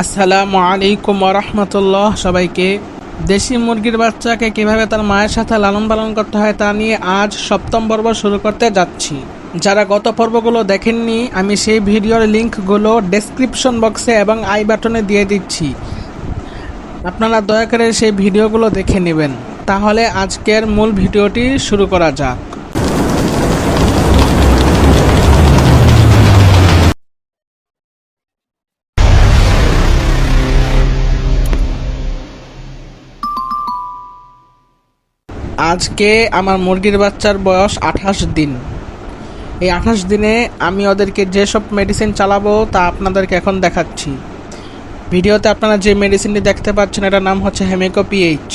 আসসালামু আলাইকুম রহমতুল্লাহ। সবাইকে দেশি মুরগির বাচ্চাকে কীভাবে তার মায়ের সাথে লালন পালন করতে হয় তা নিয়ে আজ সপ্তম পর্ব শুরু করতে যাচ্ছি। যারা গত পর্বগুলো দেখেননি, আমি সেই ভিডিওর লিঙ্কগুলো ডেসক্রিপশন বক্সে এবং আই বাটনে দিয়ে দিচ্ছি। আপনারা দয়া করে সেই ভিডিওগুলো দেখে নেবেন। তাহলে আজকের মূল ভিডিওটি শুরু করা যাক। আজকে আমার মুরগির বাচ্চার বয়স আঠাশ দিন। এই আঠাশ দিনে আমি ওদেরকে যেসব মেডিসিন চালাবো তা আপনাদেরকে এখন দেখাচ্ছি। ভিডিওতে আপনারা যে মেডিসিনটি দেখতে পাচ্ছেন, এটার নাম হচ্ছে হেমিকো পিএইচ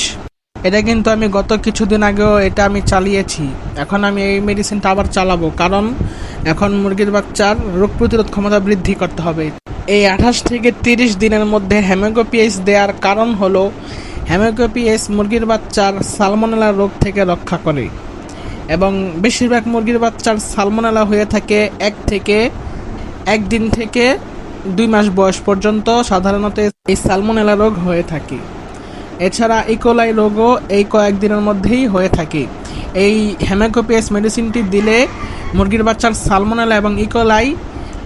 এটা কিন্তু আমি গত কিছুদিন আগেও এটা আমি চালিয়েছি। এখন আমি এই মেডিসিনটা আবার চালাবো, কারণ এখন মুরগির বাচ্চার রোগ প্রতিরোধ ক্ষমতা বৃদ্ধি করতে হবে। এই আঠাশ থেকে তিরিশ দিনের মধ্যে হেমিকো পিএইচ দেওয়ার কারণ হলো হেমিওপ্যাথিএস মুরগির বাচ্চার সালমোনেলা রোগ থেকে রক্ষা করে এবং বেশিরভাগ মুরগির বাচ্চার সালমোনেলা হয়ে থাকে এক থেকে একদিন থেকে দুই মাস বয়স পর্যন্ত। সাধারণত এই সালমোনেলা রোগ হয়ে থাকে। এছাড়া ইকোলাই রোগও এই কয়েকদিনের মধ্যেই হয়ে থাকে। এই হেমিওপ্যাথিএস মেডিসিনটি দিলে মুরগির বাচ্চার সালমোনেলা এবং ইকোলাই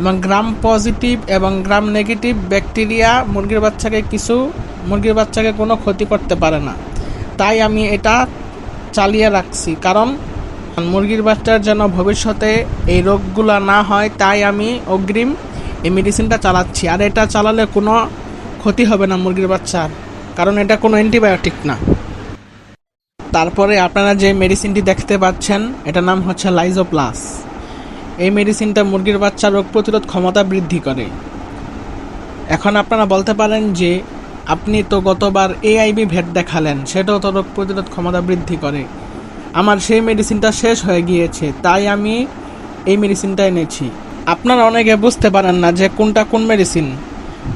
এবং গ্রাম পজিটিভ এবং গ্রাম নেগেটিভ ব্যাকটেরিয়া মুরগির বাচ্চাকে কিছু, মুরগির বাচ্চাকে কোনো ক্ষতি করতে পারে না। তাই আমি এটা চালিয়ে রাখছি। কারণ মুরগির বাচ্চার যেন ভবিষ্যতে এই রোগগুলো না হয়, তাই আমি অগ্রিম এই মেডিসিনটা চালাচ্ছি। আর এটা চালালে কোনো ক্ষতি হবে না মুরগির বাচ্চার। কারণ এটা কোনো অ্যান্টিবায়োটিক না। তারপরে আপনারা যে মেডিসিনটি দেখতে পাচ্ছেন, এটার নাম হচ্ছে লাইজো প্লাস এই মেডিসিনটা মুরগির বাচ্চার রোগ প্রতিরোধ ক্ষমতা বৃদ্ধি করে। এখন আপনারা বলতে পারেন যে, আপনি তো গতবার এআইবি ভেট দেখালেন, সেটাও তো রোগ প্রতিরোধ ক্ষমতা বৃদ্ধি করে। আমার সেই মেডিসিনটা শেষ হয়ে গিয়েছে, তাই আমি এই মেডিসিনটা এনেছি। আপনারা অনেকে বুঝতে পারেন না যে কোনটা কোন মেডিসিন।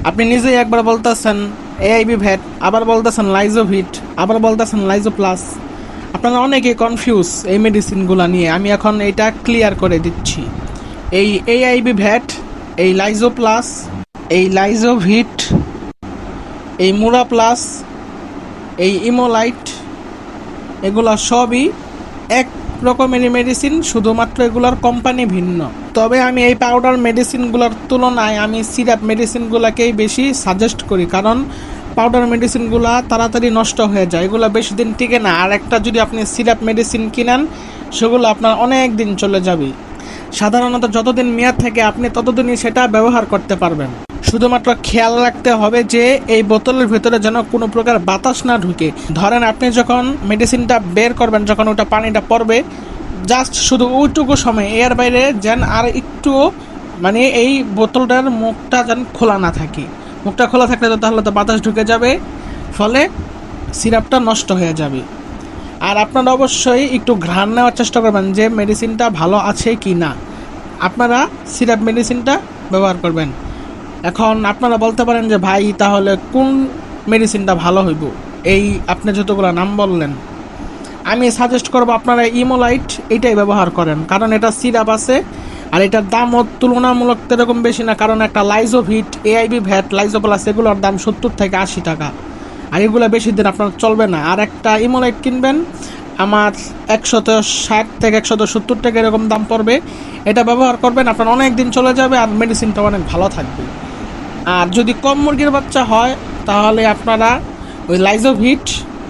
আপনি নিজেই একবার বলতেছেন এআইবি ভ্যাট আবার বলতেছেন লাইজোভিট, আবার বলতেছেন লাইজো প্লাস আপনারা অনেকে কনফিউজ এই মেডিসিনগুলো নিয়ে। আমি এখন এটা ক্লিয়ার করে দিচ্ছি। এই এআইবি ভ্যাট এই লাইজো প্লাস এই লাইজোভিট এই মুরা প্লাস এই ইমোলাইট এগুলো সবই এক রকমেরই মেডিসিন শুধুমাত্র এগুলোর কোম্পানি ভিন্ন। তবে আমি এই পাউডার মেডিসিনগুলোর তুলনায় আমি সিরাপ মেডিসিনগুলোকেই বেশি সাজেস্ট করি। কারণ পাউডার মেডিসিনগুলো তাড়াতাড়ি নষ্ট হয়ে যায়। এগুলো বেশি দিন টিকে না। আর একটা যদি আপনি সিরাপ মেডিসিন কিনেন, সেগুলো আপনার অনেক দিন চলে যাবে। সাধারণত যতদিন মেয়াদ থাকে, আপনি ততদিনই সেটা ব্যবহার করতে পারবেন। শুধুমাত্র খেয়াল রাখতে হবে যে, এই বোতলের ভেতরে যেন কোনো প্রকার বাতাস না ঢুকে। ধরেন আপনি যখন মেডিসিনটা বের করবেন, যখন ওটা পানিটা পড়বে জাস্ট শুধু ওইটুকু সময়, এর বাইরে যেন আর একটু মানে এই বোতলটার মুখটা যেন খোলা না থাকে। মুখটা খোলা থাকলে তো তাহলে তো বাতাস ঢুকে যাবে। ফলে সিরাপটা নষ্ট হয়ে যাবে। আর আপনারা অবশ্যই একটু ঘ্রাণ নেওয়ার চেষ্টা করবেন যে মেডিসিনটা ভালো আছে কি না। আপনারা সিরাপ মেডিসিনটা ব্যবহার করবেন। এখন আপনারা বলতে পারেন যে, ভাই, তাহলে কোন মেডিসিনটা ভালো হইব? এই আপনি যতগুলো নাম বললেন আমি সাজেস্ট করব আপনারা ইমোলাইট এটাই ব্যবহার করেন। কারণ এটা সিরাপ আছে, আর এটার দামও তুলনামূলক এরকম বেশি না, কারণ একটা লাইজোভিট এআইবি ভ্যাট লাইজো প্লাস এগুলোর দাম সত্তর থেকে আশি টাকা। আর এগুলো বেশি দিন আপনার চলবে না। আর একটা ইমোলাইট কিনবেন, আমার একশত ষাট থেকে একশত সত্তর টাকা এরকম দাম পড়বে। এটা ব্যবহার করবেন, আপনার অনেক দিন চলে যাবে আর মেডিসিনটা অনেক ভালো থাকবে। আর যদি কম মুরগির বাচ্চা হয়, তাহলে আপনারা ওই লাইজোভিট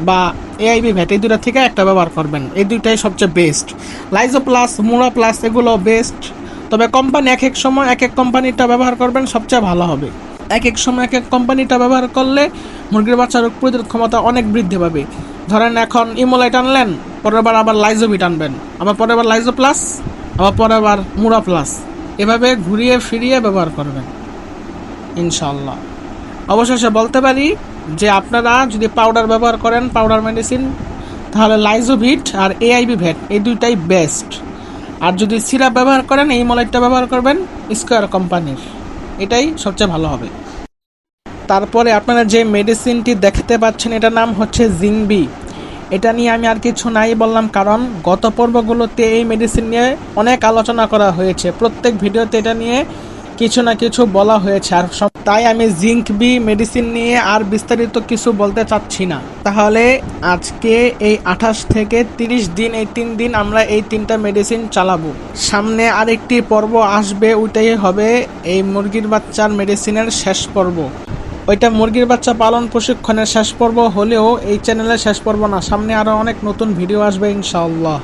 বা এআইবি ভ্যাট, এই দুটা থেকে একটা ব্যবহার করবেন। এই দুইটাই সবচেয়ে বেস্ট লাইজো প্লাস মুরা প্লাস এগুলো বেস্ট তবে কোম্পানি এক এক সময়, এক এক কোম্পানিটা ব্যবহার করবেন, সবচেয়ে ভালো হবে। এক এক সময়, এক এক কোম্পানিটা ব্যবহার করলে মুরগির বাচ্চার রোগ প্রতিরোধ ক্ষমতা অনেক বৃদ্ধি পাবে। ধরেন এখন ইমোলাইট আনলেন, পরের বার আবার লাইজোভিট আনবেন। আবার পরের বার লাইজো প্লাস আবার পরের বার মুরা প্লাস এভাবে ঘুরিয়ে, ফিরিয়ে ব্যবহার করবেন। ইনশাল্লাহ অবশেষে বলতে পারি যে আপনারা যদি পাউডার ব্যবহার করেন পাউডার মেডিসিন তাহলে লাইজোভিট আর এআইবি ভ্যাট এই দুইটাই বেস্ট আর যদি সিরাপ ব্যবহার করেন, এই মলাইটটা ব্যবহার করবেন স্কোয়ার কোম্পানির এটাই সবচেয়ে ভালো হবে। তারপরে আপনারা যে মেডিসিনটি দেখতে পাচ্ছেন, এটার নাম হচ্ছে জিংবি এটা নিয়ে আমি আর কিছু নাই বললাম, কারণ গত পর্বগুলোতে এই মেডিসিন নিয়ে অনেক আলোচনা করা হয়েছে। প্রত্যেক ভিডিওতে এটা নিয়ে কিছু না কিছু বলা হয়েছে, আর তাই আমি জিঙ্ক বি মেডিসিন নিয়ে আর বিস্তারিত কিছু বলতে চাচ্ছি না। তাহলে আজকে এই আঠাশ থেকে তিরিশ দিন, এই তিন দিন আমরা এই তিনটা মেডিসিন চালাবো। সামনে আরেকটি পর্ব আসবে, ওইটাই হবে এই মুরগির বাচ্চার মেডিসিনের শেষ পর্ব। ওইটা মুরগির বাচ্চা পালন প্রশিক্ষণের শেষ পর্ব হলেও এই চ্যানেলের শেষ পর্ব না, সামনে আরও অনেক নতুন ভিডিও আসবে ইনশাআল্লাহ।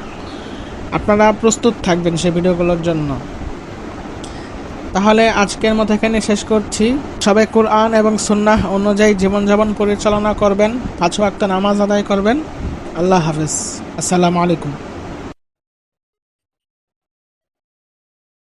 আপনারা প্রস্তুত থাকবেন সেই ভিডিওগুলোর জন্য। তাহলে আজকের মতো এখানে শেষ করছি। সবাই কোরআন এবং সুন্নাহ অনুযায়ী জীবনযাপন পরিচালনা করবেন। পাঁচ ওয়াক্ত নামাজ আদায় করবেন। আল্লাহ হাফিজ। আসসালামু আলাইকুম।